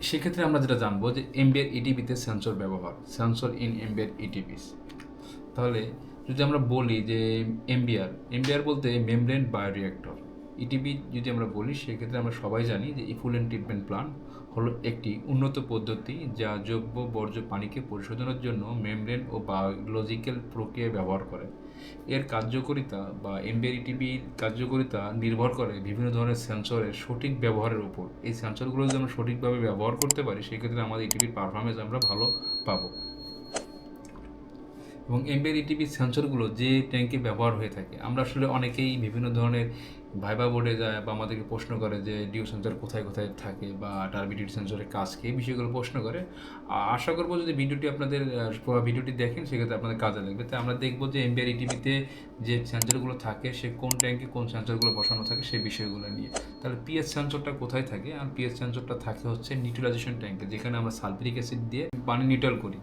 সেক্ষেত্রে আমরা যেটা জানব যে এমবিআর ইটিভিতে সেন্সর ব্যবহার সেন্সর ইন এমবিআর ইটিভিস তাহলে যদি আমরা বলি যে এমবিআর এমবিআর বলতে মেমব্রেন বায়োরিয়াক্টর ইটিভি যদি আমরা বলি, সেক্ষেত্রে আমরা সবাই জানি যে ইফুলেন্ট ট্রিটমেন্ট প্ল্যান হলো একটি উন্নত পদ্ধতি যা যোগ্য বর্জ্য, পানিকে পরিশোধনের জন্য মেমব্রেন ও বায়োলজিক্যাল প্রক্রিয়া ব্যবহার করে। এর কার্যকারিতা বা এমবিআরটিভির কার্যকারিতা নির্ভর করে বিভিন্ন ধরনের সেন্সরের সঠিক ব্যবহারের উপর। এই সেন্সরগুলো যদি আমরা সঠিকভাবে ব্যবহার করতে পারি, সেক্ষেত্রে আমাদের ইটিভির পারফরমেন্স আমরা ভালো পাবো। এবং এমবিআর ইটিভি সেন্সরগুলো যে ট্যাঙ্কে ব্যবহার হয়ে থাকে, আমরা আসলে অনেকেই বিভিন্ন ধরনের ভাইবা বোর্ডে যায় বা আমাদেরকে প্রশ্ন করে যে ডিও সেন্সর কোথায় কোথায় থাকে বা টার্বিডিড সেন্সরের কাজ কি, এই বিষয়গুলো প্রশ্ন করে। আশা করব যদি ভিডিওটি আপনাদের ভিডিওটি দেখেন, সেক্ষেত্রে আপনাদের কাজে লাগবে। তাই আমরা দেখব যে এমবিআর ইটিভিতে যে সেন্সরগুলো থাকে, সে কোন ট্যাঙ্কে কোন সেন্সরগুলো বসানো থাকে, সেই বিষয়গুলো নিয়ে। তাহলে পিএস সেন্সরটা কোথায় থাকে? আর পিএস সেন্সরটা থাকে হচ্ছে নিউট্রালাইজেশন ট্যাঙ্কে যেখানে আমরা সালফিরিক অ্যাসিড দিয়ে পানি নিউট্রাল করি।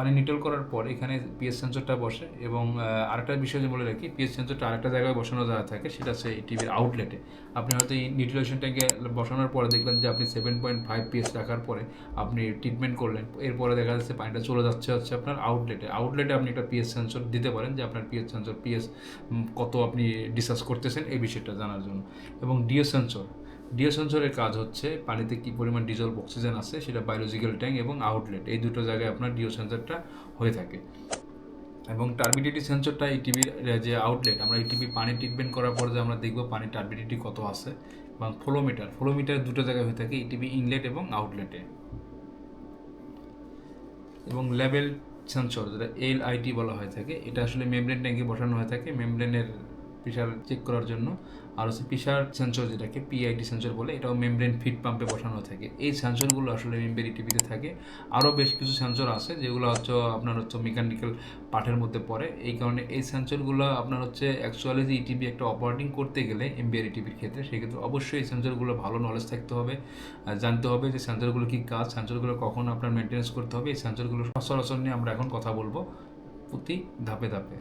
পানি নিটল করার পর এখানে পিএস সেন্সরটা বসে এবং আরেকটা বিষয় যে বলে রাখি পিএস সেন্সরটা আরেকটা জায়গায় বসানো যাওয়া থাকে, সেটা হচ্ছে এই টিভির আউটলেটে আপনি হয়তো এই নিউট্রিলেশন ট্যাঙ্কে বসানোর পরে দেখলেন যে আপনি সেভেন পয়েন্ট ফাইভ পিএস রাখার পরে আপনি ট্রিটমেন্ট করলেন, এরপরে দেখা যাচ্ছে পানিটা চলে যাচ্ছে হচ্ছে আপনার আউটলেটে আউটলেটে আপনি একটা পিএস সেন্সর দিতে পারেন যে আপনার পিএস সেন্সর পিএস কত আপনি ডিসকাস করতেছেন এই বিষয়টা জানার জন্য। এবং ডিএস সেন্সর ডিও সেন্সরের কাজ হচ্ছে পানিতে কী পরিমাণ ডিজলভ অক্সিজেন আছে সেটা বায়োলজিক্যাল ট্যাঙ্ক এবং আউটলেট এই দুটো জায়গায় আপনার ডিও সেন্সরটা হয়ে থাকে। এবং টার্বিডিটি সেন্সরটা এই টিভির যে আউটলেট আমরা এই টিভি পানি ট্রিটমেন্ট করার পর যে আমরা দেখব পানির টার্বিডিটি কত আছে এবং ফ্লোমিটার ফ্লোমিটার দুটো জায়গায় হয়ে থাকে, এই টিভি ইনলেট এবং আউটলেটে এবং লেভেল সেন্সর যেটা এল আইটি বলা হয়ে থাকে, এটা আসলে মেমব্রেন ট্যাঙ্কে বসানো হয়ে থাকে মেমব্রেনের প্রেশার চেক করার জন্য। আর হচ্ছে প্রেশার সেন্সর যেটাকে পিআইটি সেন্সর বলে, এটাও মেমব্রেন ফিট পাম্পে বসানো থাকে। এই সেন্সরগুলো আসলে মেমব্রেন টিভিতে থাকে। আরও বেশ কিছু সেন্সর আছে, যেগুলো হচ্ছে আপনার হচ্ছে মেকানিক্যাল পার্টের মধ্যে পড়ে। এই কারণে এই সেন্সরগুলো আপনার হচ্ছে অ্যাকচুয়ালি যে ইটিভি একটা অপারেটিং করতে গেলে এমবিআর ইটিভির ক্ষেত্রে, সেক্ষেত্রে অবশ্যই এই সেন্সরগুলো ভালো নলেজ থাকতে হবে। জানতে হবে যে সেন্সরগুলো কী কাজ সেন্সরগুলো কখন আপনার মেনটেন্স করতে হবে। এই সেন্সরগুলো সচরাচর নিয়ে আমরা এখন কথা বলব প্রতি ধাপে ধাপে।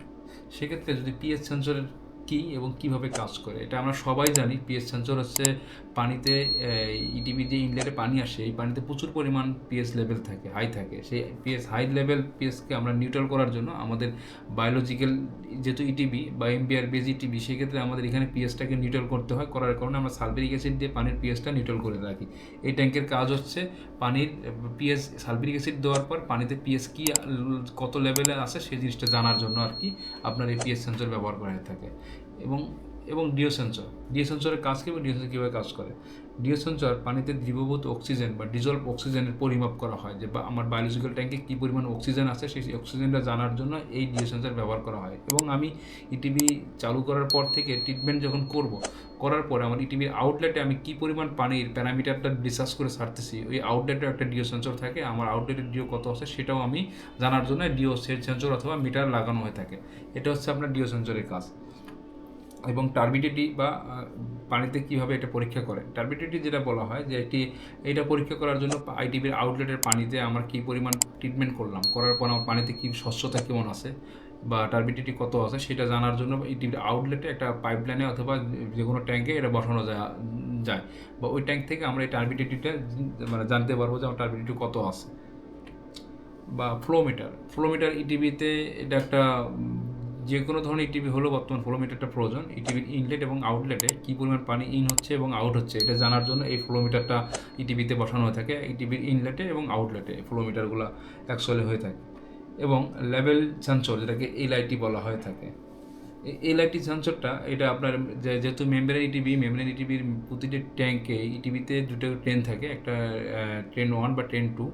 সেক্ষেত্রে যদি পিএস সেন্সরের কী এবং কীভাবে কাজ করে? এটা আমরা সবাই জানি। পিএস সেন্সর হচ্ছে পানিতে ইটিভি যে ইনলেটে পানি আসে, এই পানিতে প্রচুর পরিমাণ পিএস লেভেল থাকে হাই থাকে। সেই পিএস হাই লেভেল পিএসকে আমরা নিউট্রাল করার জন্য আমাদের বায়োলজিক্যাল যেহেতু ইটিভি বা এমবিআর বেজ ইটিভি সেক্ষেত্রে আমাদের এখানে পিএসটাকে নিউট্রাল করতে হয়। করার কারণে আমরা সালফিরিক অ্যাসিড দিয়ে পানির পিএসটা নিউট্রাল করে রাখি। এই ট্যাঙ্কের কাজ হচ্ছে পানির পিএস সালফিরিক অ্যাসিড দেওয়ার পর পানিতে পিএস কি কত লেভেলে আছে, সেই জিনিসটা জানার জন্য আর কি আপনার এই পিএস সেন্সর ব্যবহার করা হয়ে থাকে। এবং এবং ডিও সেন্সর ডিও সেন্সরের কাজ কী এবং ডিও সেন্সর কীভাবে কাজ করে? ডিও সেন্সর পানিতে দ্রবীভূত অক্সিজেন বা ডিজলভ অক্সিজেনের পরিমাপ করা হয় যে বা আমার বায়োলজিক্যাল ট্যাঙ্কে কী পরিমাণ অক্সিজেন আছে সেই অক্সিজেনটা জানার জন্য এই ডিও সেন্সর ব্যবহার করা হয়। এবং আমি ইটিভি চালু করার পর থেকে ট্রিটমেন্ট যখন করব, করার পরে আমার ইটিভির আউটলেটে আমি কী পরিমাণ পানির প্যারামিটারটা ডিসার্চ করে ছাড়তেছি, ওই আউটলেটে একটা ডিও সেন্সর থাকে, আমার আউটলেটের ডিও কত আছে সেটাও আমি জানার জন্য ডিও সেন্সর অথবা মিটার লাগানো হয়ে থাকে। এটা হচ্ছে আপনার ডিও সেন্সরের কাজ। এবং টার্বিডিটি বা পানিতে কীভাবে এটা পরীক্ষা করে? টার্বিডিটি যেটা বলা হয় যে এটি, এটা পরীক্ষা করার জন্য আইটিভির আউটলেটের পানিতে আমরা কী পরিমাণ ট্রিটমেন্ট করলাম? করার পর আমার পানিতে কী স্বচ্ছতা কেমন আছে? বা টার্বিডিটি কত আছে? সেটা জানার জন্য ইটিভির আউটলেটে একটা পাইপলাইনে অথবা যে কোনো ট্যাঙ্কে এটা বসানো যায় বা ওই ট্যাঙ্ক থেকে আমরা এই টার্বিডিটিটা মানে জানতে পারব যে আমার টার্বিডিটি কত আছে। বা ফ্লোমিটার ফ্লোমিটার ইটিভিতে এটা একটা যে কোনো ধরনের ইটিভি হলেও বর্তমান ফ্লোমিটারটা প্রয়োজন। ইটিভির ইনলেট এবং আউটলেটে কী পরিমাণ পানি ইন হচ্ছে এবং আউট হচ্ছে, এটা জানার জন্য এই ফ্লোমিটারটা ইটিভিতে বসানো হয়ে থাকে। ইটিভির ইনলেটে এবং আউটলেটে ফ্লোমিটারগুলো অ্যাকচুয়ালি হয়ে থাকে এবং লেভেল সেন্সর যেটাকে এলআইটি বলা হয়ে থাকে। এলআইটি সেন্সরটা এটা আপনার যেহেতু মেমব্রেন ইটিভি মেমব্রেন ইটিভির প্রতিটি ট্যাঙ্কে ইটিভিতে দুটো ট্রেন থাকে, একটা ট্রেন ওয়ান বা ট্রেন টু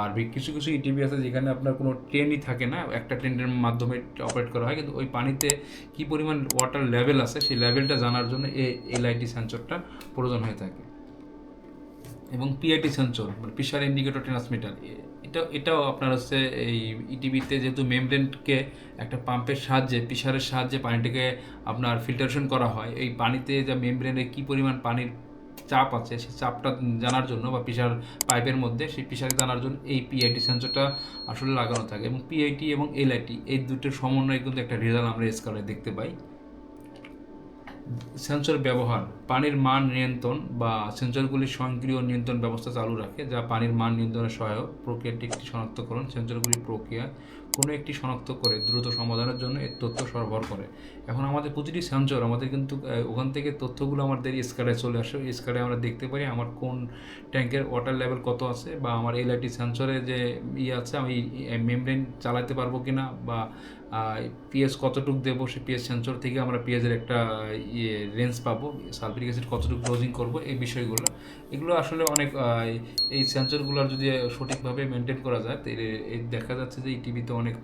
আর কিছু কিছু ইটিভি আছে যেখানে আপনার কোনো ট্রেনই থাকে না, একটা ট্রেনের মাধ্যমে অপারেট করা হয়, কিন্তু ওই পানিতে কী পরিমাণ ওয়াটার লেভেল আছে, সেই লেভেলটা জানার জন্য এই এলআইটি সেন্সরটা প্রয়োজন হয়ে থাকে। এবং পিআইটি সেন্সর মানে প্রেশার ইন্ডিকেটর ট্রান্সমিটার এটা, এটাও আপনার হচ্ছে এই ইটিভিতে যেহেতু মেমব্রেনকে একটা পাম্পের সাহায্যে প্রেশারের সাহায্যে পানিটাকে আপনার ফিল্টারেশন করা হয়, এই পানিতে যা মেমব্রেনে কী পরিমাণ পানির চাপ আছে, সেই চাপটা জানার জন্য বা প্রেশার পাইপের মধ্যে, সেই প্রেশার জানার জন্য এই পিআইটি সেন্সরটা আসলে লাগানো থাকে এবং পিআইটি এবং এলআইটি এই দুটোর সমন্বয়ে কিন্তু একটা রেজাল্ট আমরা স্কালে দেখতে পাই। সেন্সর ব্যবহার পানির মান নিয়ন্ত্রণ বা সেন্সরগুলির স্বয়ংক্রিয় নিয়ন্ত্রণ ব্যবস্থা চালু রাখে, যা পানির মান নিয়ন্ত্রণের সহায়ক। প্রক্রিয়াটি একটি শনাক্তকরণ। সেন্সরগুলির প্রক্রিয়া কোনো একটি শনাক্ত করে দ্রুত সমাধানের জন্য এর তথ্য সরবরাহ করে। এখন আমাদের প্রতিটি সেন্সর, আমাদের কিন্তু ওখান থেকে তথ্যগুলো আমাদের স্কারে চলে আসে। স্কারে আমরা দেখতে পারি আমার কোন ট্যাঙ্কের ওয়াটার লেভেল কত আছে বা আমার এলআইটি সেন্সরে যে ইয়ে আছে, আমি মেমব্রেন চালাতে পারব কিনা বা পিএস কতটুক দেবো, সে পিএস সেন্সর থেকে আমরা পিএসের একটা ইয়ে রেঞ্জ পাবো সালফিক অ্যাসিড কতটুকু ডোজিং করব, এই বিষয়গুলো। এগুলো আসলে অনেক এই সেন্সরগুলোর যদি সঠিকভাবে মেনটেন করা যায়, তাহলে দেখা যাচ্ছে যে এই টিভিতে অনেক,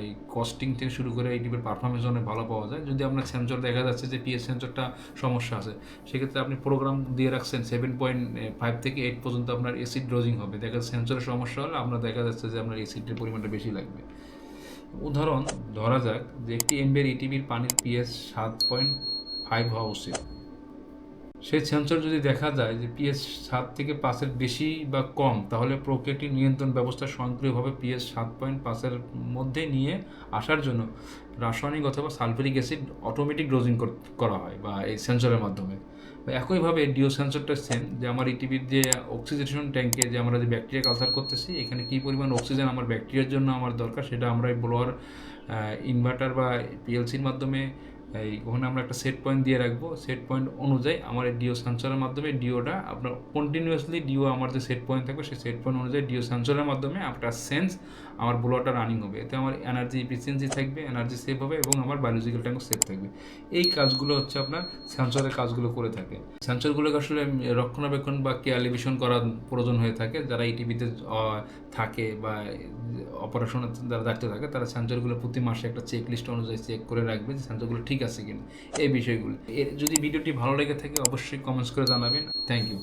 এই কস্টিং থেকে শুরু করে এই টিভির পারফরমেন্স অনেক ভালো পাওয়া যায়। যদি আপনার সেন্সর দেখা যাচ্ছে যে পিএস সেন্সরটা সমস্যা আছে, সেক্ষেত্রে আপনি প্রোগ্রাম দিয়ে রাখছেন সেভেন পয়েন্ট ফাইভ থেকে এইট পর্যন্ত আপনার এসিড ডোজিং হবে। দেখা যাচ্ছে সেন্সরের সমস্যা হলে আপনার দেখা যাচ্ছে যে আপনার এসিডের পরিমাণটা বেশি লাগবে। উদাহরণ, ধরা যাক যে একটি এমবের ইটিভির পানির পিএস সাত পয়েন্ট ফাইভ হওয়া উচিত। সেই সেন্সর যদি দেখা যায় যে পিএস সাত থেকে পাঁচের বেশি বা কম, তাহলে প্রক্রিয়াটি নিয়ন্ত্রণ ব্যবস্থা স্বয়ংক্রিয়ভাবে পিএস সাত পয়েন্ট পাঁচের মধ্যে নিয়ে আসার জন্য রাসায়নিক অথবা সালফেরিক অ্যাসিড অটোমেটিক ডোজিং করা হয় বা এই সেন্সরের মাধ্যমে। একইভাবে ডিও সেন্সরটা সেম যে আমার ইটিভির যে অক্সিজেশন ট্যাঙ্কে যে আমরা যে ব্যাকটেরিয়া কালচার করতেছি, এখানে কী পরিমাণ অক্সিজেন আমার ব্যাকটেরিয়ার জন্য আমার দরকার, সেটা আমরা এই ব্লোয়ার ইনভার্টার বা পিএলসির মাধ্যমে এই ওখানে আমরা একটা সেট পয়েন্ট দিয়ে রাখব। সেট পয়েন্ট অনুযায়ী আমার এই ডিও সেন্সরের মাধ্যমে ডিওটা আপনার কন্টিনিউয়াসলি ডিও আমার যে সেট পয়েন্ট থাকবে, সেই সেট পয়েন্ট অনুযায়ী ডিও সেন্সরের মাধ্যমে আপনার সেন্স আমার ব্লোয়ারটা রানিং হবে। এতে আমার এনার্জি এফিসিয়েন্সি থাকবে এনার্জি সেভ হবে এবং আমার বায়োলজিক্যাল ট্যাঙ্ক সেভ থাকবে। এই কাজগুলো হচ্ছে আপনার সেন্সরের কাজগুলো করে থাকে। সেন্সরগুলোকে আসলে রক্ষণাবেক্ষণ বা কেয়ালিভিশন করার প্রয়োজন হয়ে থাকে। যারা এই টিভিতে থাকে বা অপারেশনের যারা দায়িত্ব থাকে, তারা সেন্সরগুলো প্রতি মাসে একটা চেক লিস্ট অনুযায়ী চেক করে রাখবে যে সেন্সরগুলো ঠিক আছে কিনা, এই বিষয়গুলো। যদি ভিডিওটি ভালো লেগে থাকে, অবশ্যই কমেন্টস করে জানাবেন। Thank you